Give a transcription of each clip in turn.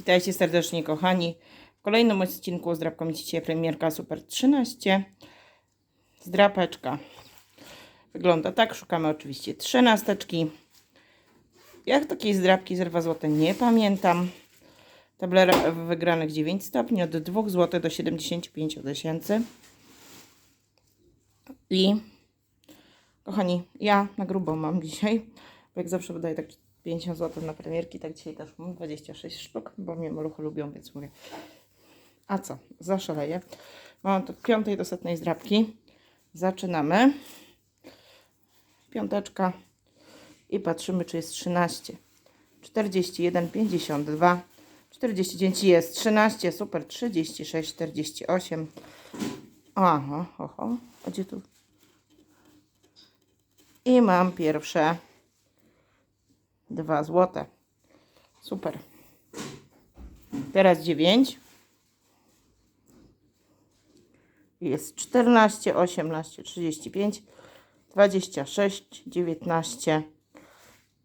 Witajcie serdecznie kochani. W kolejnym odcinku zdrabką dzisiaj premierka Super 13. Zdrapeczka wygląda tak. Szukamy oczywiście trzynasteczki. Jak takiej zdrabki z 2 zł nie pamiętam. Tablera wygranych 9 stopni od 2 zł do 75 tysięcy. I kochani, ja na grubo mam dzisiaj. Bo jak zawsze wydaję tak 50 zł na premierki, tak dzisiaj też mam 26 sztuk, bo mnie maluchy lubią, więc mówię. A co? Zaszaleję. Mam od piątej do setnej zdrabki. Zaczynamy. Piąteczka. I patrzymy, czy jest 13. 41, 52, 49 jest 13, super, 36, 48. Aha, oho, gdzie tu? I mam pierwsze 2 złote. Super. Teraz 9. Jest 14, 18, 35, 26, 19,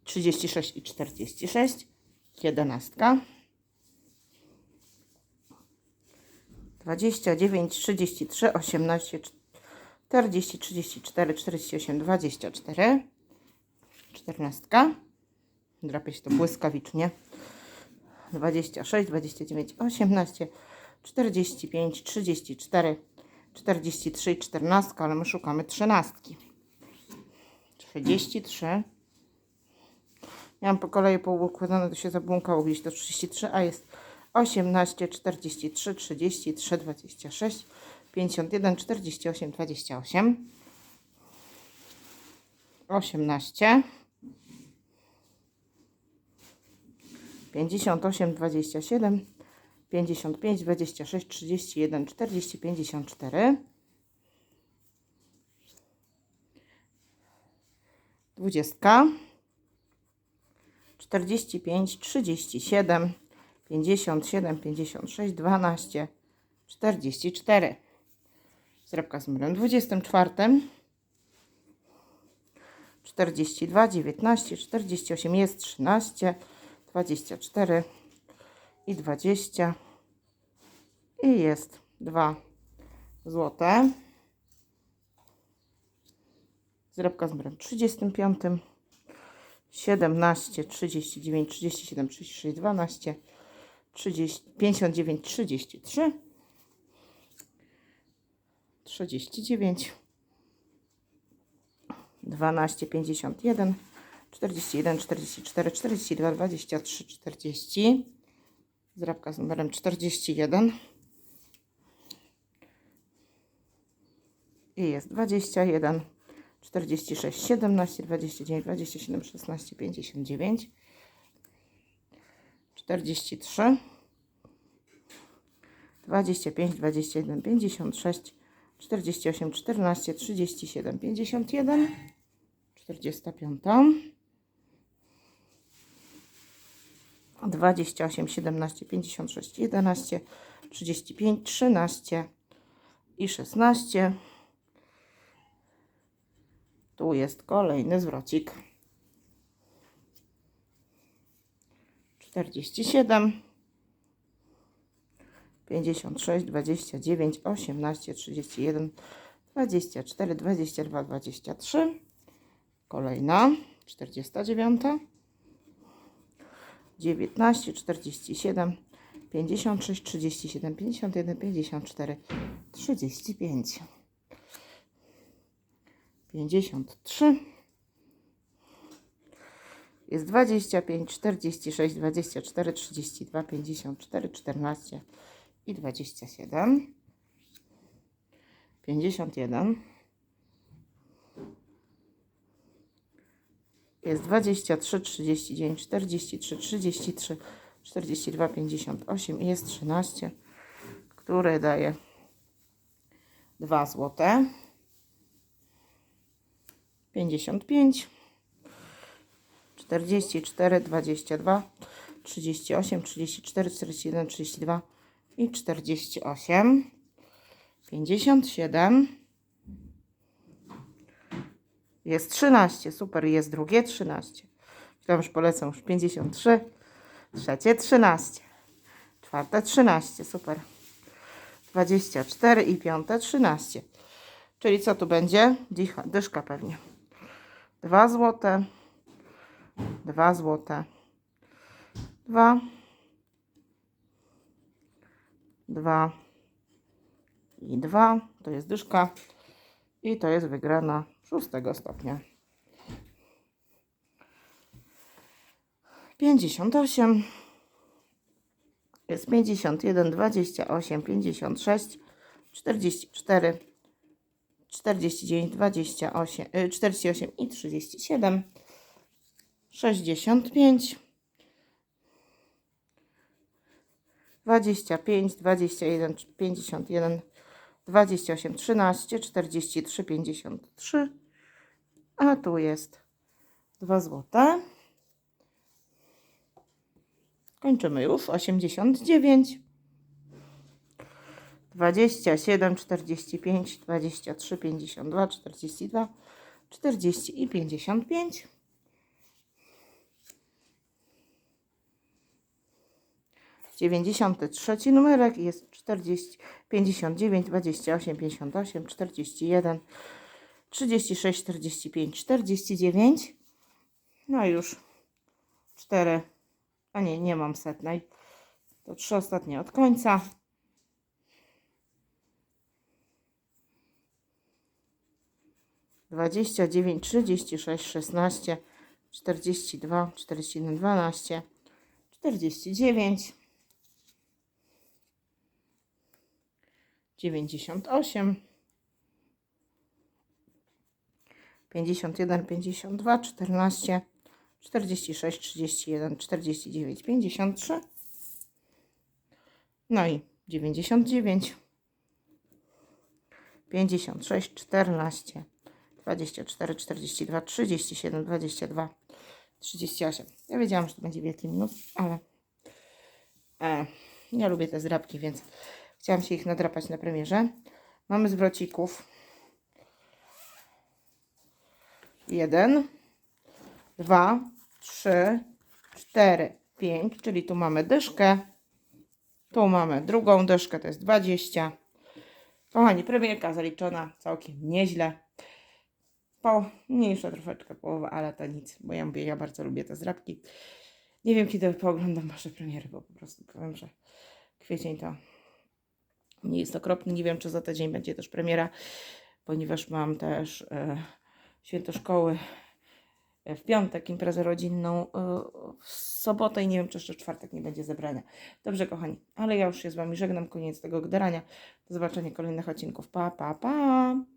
36 i 46. 11. 29, 33, 18, 40, 34, 48, 24. 14. Drapie się to błyskawicznie. 26, 29, 18, 45, 34, 43 i 14, ale my szukamy trzynastki. 33. Miałam po kolei poukładane, to się zabłąkało gdzieś to 33, a jest 18, 43, 33, 26, 51, 48, 28, 18, 58, 27, 55, 26, 31, 40, 54, 20, 45, 37, 57, 56, 12, 44. Zrabka z numerem 24. 42, 19, 48 jest 13, 24 i 20 i jest 2 złote. Zrabka z numerem 35. 17, 39, 37, 36, 12, 30, 59, 33, 39, 12, 51, 41, 44, 42, 23, 40. Zrabka z numerem 41. I jest 21, 46, 17, 29, 27, 16, 59, 43, 25, 21, 56, 48, 14, 37, 51, 45, 28, 17, 56, 11, 35, 13 i 16. Tu jest kolejny zwrocik. 47, 56, 29, 18, 31, 24, 22, 23. Kolejna, 49. 19, 47, 56, 37, 51, 54, 35, 53, jest 25, 46, 24, 32, 54, 14 i 27, 51, jest 23, 39, 43, 33, 42, 58 i jest 13, które daje 2 złote. 55, 44, 22, 38, 34, 41, 32 i 48, 57, jest 13, super, jest drugie 13. Tam już polecam już 53, trzecie 13, czwarte 13, super. 24 i piąte 13. Czyli co tu będzie? Dycha, dyszka pewnie. 2 złote. 2 złote. 2. 2 i 2. To jest dyszka. I to jest wygrana szóstego stopnia. 58 jest 51, 28, 56, 44, 49, 28, y, 48 i 37, 65, 25, 21, 51, 28, 13, 43, 53, a tu jest 2 złote. Kończymy już. 89, 27, 45, 23, 52, 42, 40 i 55. Dziewięćdziesiąty trzeci numerek jest 40, 59, 28, 58, 41, 36, 45, 49. No już cztery a nie, nie mam setnej. To trzy ostatnie od końca. Dwadzieścia dziewięć, trzydzieści sześć, szesnaście, czterdzieści dwa, czterdzieści jeden, dwanaście, czterdzieści dziewięć, dziewięćdziesiąt osiem, pięćdziesiąt jeden, pięćdziesiąt dwa, czternaście. 46, 31, 49, 53. No i 99, 56, 14, 24, 42, 37, 22, 38. Ja wiedziałam, że to będzie wielki minus, ale e, ja lubię te zdrabki, więc chciałam się ich nadrapać na premierze. Mamy zwrocików. Jeden, dwa, trzy, cztery, pięć, czyli tu mamy dyszkę, tu mamy drugą dyszkę, to jest 20. Kochani, premierka zaliczona całkiem nieźle. Po mniejsza troszeczkę połowa, ale to nic, bo ja mówię, ja bardzo lubię te zrabki. Nie wiem, kiedy pooglądam wasze premiery, bo po prostu powiem, że kwiecień to nie jest okropny. Nie wiem, czy za tydzień będzie też premiera, ponieważ mam też e, święto szkoły w piątek imprezę rodzinną, y, w sobotę i nie wiem, czy jeszcze w czwartek nie będzie zebrania. Dobrze, kochani, ale ja już się z Wami żegnam, koniec tego gderania. Do zobaczenia kolejnych odcinków. Pa, pa, pa!